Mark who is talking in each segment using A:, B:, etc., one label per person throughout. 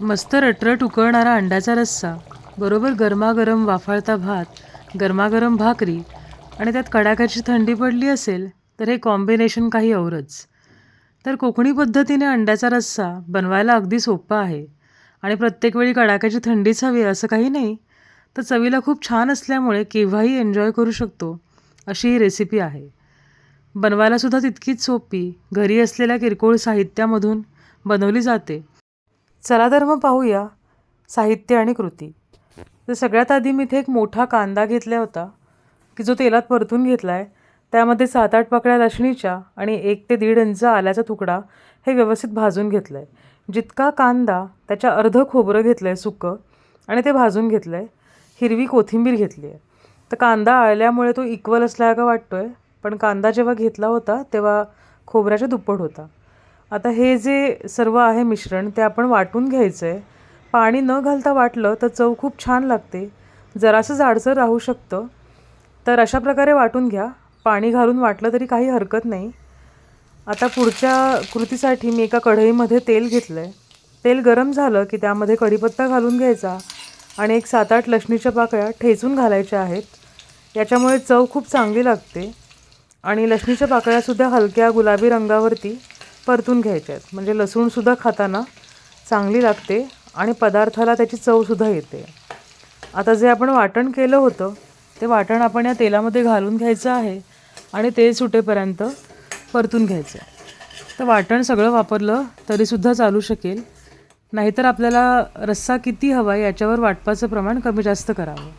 A: मस्त रटरट उकळणारा अंड्याचा रस्सा बरोबर गरमागरम वाफाळता भात गरमागरम भाकरी आणि त्यात कडाक्याची थंडी पडली असेल तर हे कॉम्बिनेशन काही औरच. तर कोकणी पद्धतीने अंड्याचा रस्सा बनवायला अगदी सोपा आहे आणि प्रत्येक वेळी कडाक्याची थंडीच हवी असं काही नाही. तर चवीला खूप छान असल्यामुळे केव्हाही एन्जॉय करू शकतो अशी ही रेसिपी आहे. बनवायलासुद्धा तितकीच सोपी घरी असलेल्या किरकोळ साहित्यामधून बनवली जाते. चला तर मग पाहूया. साहित्य आणि कृती. तर सगळ्यात आधी मी इथे एक मोठा कांदा घेतला होता की जो तेलात परतून घेतला आहे त्यामध्ये सात आठ पाकळ्या लसणीच्या आणि एक ते दीड इंच आल्याचा तुकडा हे व्यवस्थित भाजून घेतलं आहे जितका कांदा त्याच्या अर्ध खोबरं घेतलं आहे सुकं आणि ते भाजून घेतलं आहे हिरवी कोथिंबीर घेतली आहे. तर कांदा आळल्यामुळे तो इक्वल असल्यासारखा वाटतो आहे पण कांदा जेव्हा घेतला होता तेव्हा खोबऱ्याच्या दुप्पट होता. आता हे जे सर्व आहे मिश्रण ते आपण वाटून घ्यायचं आहे पाणी न घालता वाटलं तर चव खूप छान लागते. जरासं जाडसर राहू शकतं. तर अशा प्रकारे वाटून घ्या. पाणी घालून वाटलं तरी काही हरकत नाही. आता पुढच्या कृतीसाठी मी एका कढईमध्ये तेल घेतलं आहे तेल गरम झालं की त्यामध्ये कढीपत्ता घालून घ्यायचा आणि एक सात आठ लसणीच्या पाकळ्या ठेचून घालायच्या आहेत. याच्यामुळे चव खूप चांगली लागते. आणि लसणीच्या पाकळ्यासुद्धा हलक्या गुलाबी रंगावरती परतून घ्यायच्या आहेत. म्हणजे लसूणसुद्धा खाताना चांगली लागते आणि पदार्थाला त्याची चवसुद्धा येते. आता जे आपण वाटण केलं होतं ते वाटण आपण या तेलामध्ये घालून घ्यायचं आहे आणि तेल सुटेपर्यंत परतून घ्यायचं तर वाटण सगळं वापरलं तरीसुद्धा चालू शकेल. नाहीतर आपल्याला रस्सा किती हवा याच्यावर वाटपाचं प्रमाण कमी जास्त करावं.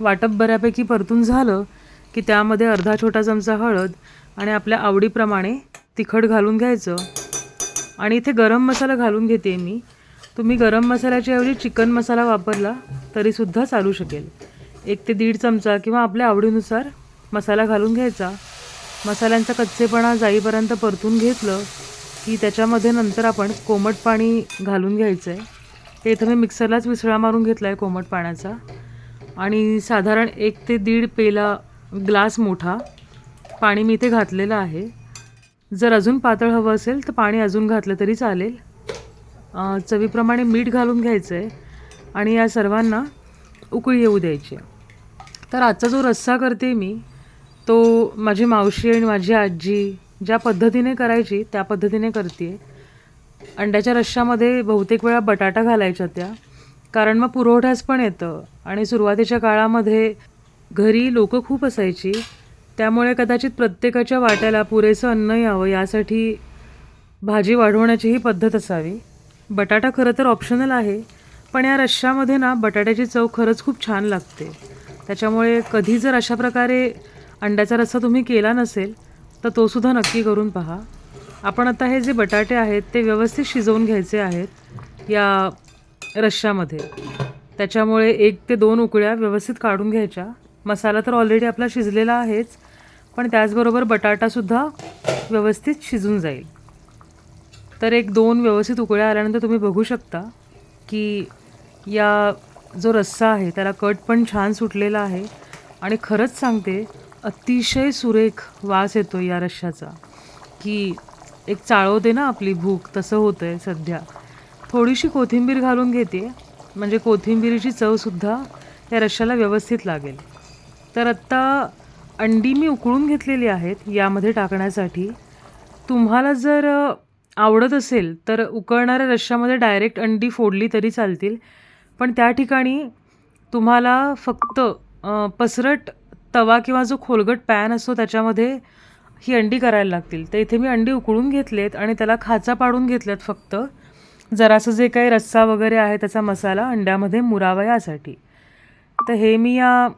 A: वाटप बऱ्यापैकी परतून झालं की त्यामध्ये अर्धा छोटा चमचा हळद आणि आपल्या आवडीप्रमाणे तिखट घालून घ्यायचं. आणि इथे गरम मसाला घालून घेते मी. तुम्ही गरम मसाल्याच्या ऐवजी चिकन मसाला वापरला तरीसुद्धा चालू शकेल. एक ते दीड चमचा किंवा आपल्या आवडीनुसार मसाला घालून घ्यायचा. मसाल्यांचा कच्चेपणा जाईपर्यंत परतून घेतलं की त्याच्यामध्ये नंतर आपण कोमट पाणी घालून घ्यायचं आहे ते इथं मी मिक्सरलाच विसळा मारून घेतला आहे कोमट पाण्याचा. आणि साधारण एक ते दीड पेला ग्लास मोठा. पाणी मी इथे घातलेलं आहे. जर अजून पातळ हवं असेल तर पाणी अजून घातलं तरी चालेल. चवीप्रमाणे मीठ घालून घ्यायचं आहे आणि या सर्वांना उकळी येऊ द्यायची. तर आजचा जो रस्सा करते मी तो माझी मावशी आणि माझी आजी ज्या पद्धतीने करायची त्या पद्धतीने करते. अंड्याच्या रश्श्यामध्ये बहुतेक वेळा बटाटा घालायच्या त्या कारण मग पुरवठ्यास पण येतं आणि सुरुवातीच्या काळामध्ये घरी लोकं खूप असायची. त्यामुळे कदाचित प्रत्येकाच्या वाट्याला पुरेसं अन्न यावं यासाठी भाजी वाढवण्याची ही पद्धत असावी. बटाटा खरं तर ऑप्शनल आहे पण या रश्श्यामध्ये ना बटाट्याची चव खरंच खूप छान लागते. त्याच्यामुळे कधी जर अशा प्रकारे अंड्याचा रस्सा तुम्ही केला नसेल तर तोसुद्धा नक्की करून पहा. आपण आता हे जे बटाटे आहेत ते व्यवस्थित शिजवून घ्यायचे आहेत या रश्श्यामध्ये. त्याच्यामुळे एक ते दोन उकळ्या व्यवस्थित काढून घ्यायच्या. मसाला तर ऑलरेडी आपला शिजलेला आहेच पण त्याचबरोबर बटाटासुद्धा व्यवस्थित शिजून जाईल. तर एक दोन व्यवस्थित उकळ्या आल्यानंतर तुम्ही बघू शकता की या जो रस्सा आहे त्याला कट पण छान सुटलेला आहे आणि खरंच सांगते अतिशय सुरेख वास येतो या रश्श्याचा. की एक चाळवते ना आपली भूक तसं होतं आहे सध्या. थोडीशी कोथिंबीर घालून घेते म्हणजे कोथिंबीरीची चवसुद्धा या रश्श्याला व्यवस्थित लागेल. तर आत्ता अंडी मी उकळून घेतलेली आहेत यामध्ये टाकण्यासाठी. तुम्हाला जर आवडत असेल तर उकळणाऱ्या रश्श्यामध्ये डायरेक्ट अंडी फोडली तरी चालतील. पण त्या ठिकाणी तुम्हाला फक्त पसरट तवा किंवा जो खोलगट पॅन असतो त्याच्यामध्ये ही अंडी करायला लागतील. तर इथे मी अंडी उकळून घेतलेत आणि त्याला खाचा पाडून घेतल्यात फक्त. जरासं जे काही रस्सा वगैरे आहे त्याचा मसाला अंड्यामध्ये मुरावा यासाठी. तर हे मी या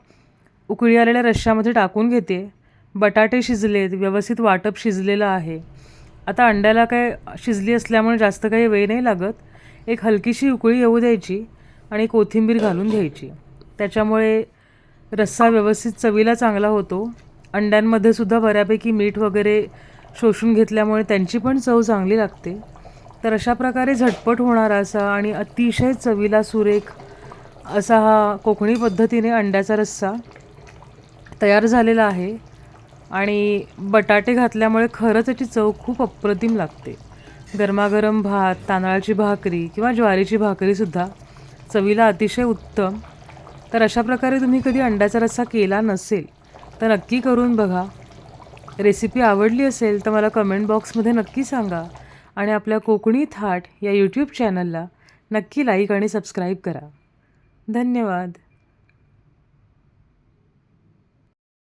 A: उकळी आलेल्या रश्श्यामध्ये टाकून घेते. बटाटे शिजलेत व्यवस्थित वाटप शिजलेलं आहे. आता अंड्याला काय शिजली असल्यामुळे जास्त काही वेळ नाही लागत. एक हलकीशी उकळी येऊ द्यायची आणि कोथिंबीर घालून घ्यायची. त्याच्यामुळे रस्सा व्यवस्थित चवीला चांगला होतो. अंड्यांमध्ये सुद्धा बऱ्यापैकी मीठ वगैरे शोषून घेतल्यामुळे त्यांची पण चव चांगली लागते. तर अशा प्रकारे झटपट होणारा असा आणि अतिशय चवीला सुरेख असा हा कोकणी पद्धतीने अंड्याचा रस्सा तयार झालेला आहे आणि बटाटे घातल्यामुळे खरंच याची चव खूप अप्रतिम लागते. गरमागरम भात तांदळाची भाकरी किंवा ज्वारीची भाकरीसुद्धा चवीला अतिशय उत्तम. तर अशा प्रकारे तुम्ही कधी अंड्याचा रस्सा केला नसेल तर नक्की करून बघा. रेसिपी आवडली असेल तर मला कमेंट बॉक्समध्ये नक्की सांगा आणि आपल्या कोकणी थाट या यूट्यूब चॅनलला नक्की लाईक आणि सबस्क्राईब करा. धन्यवाद.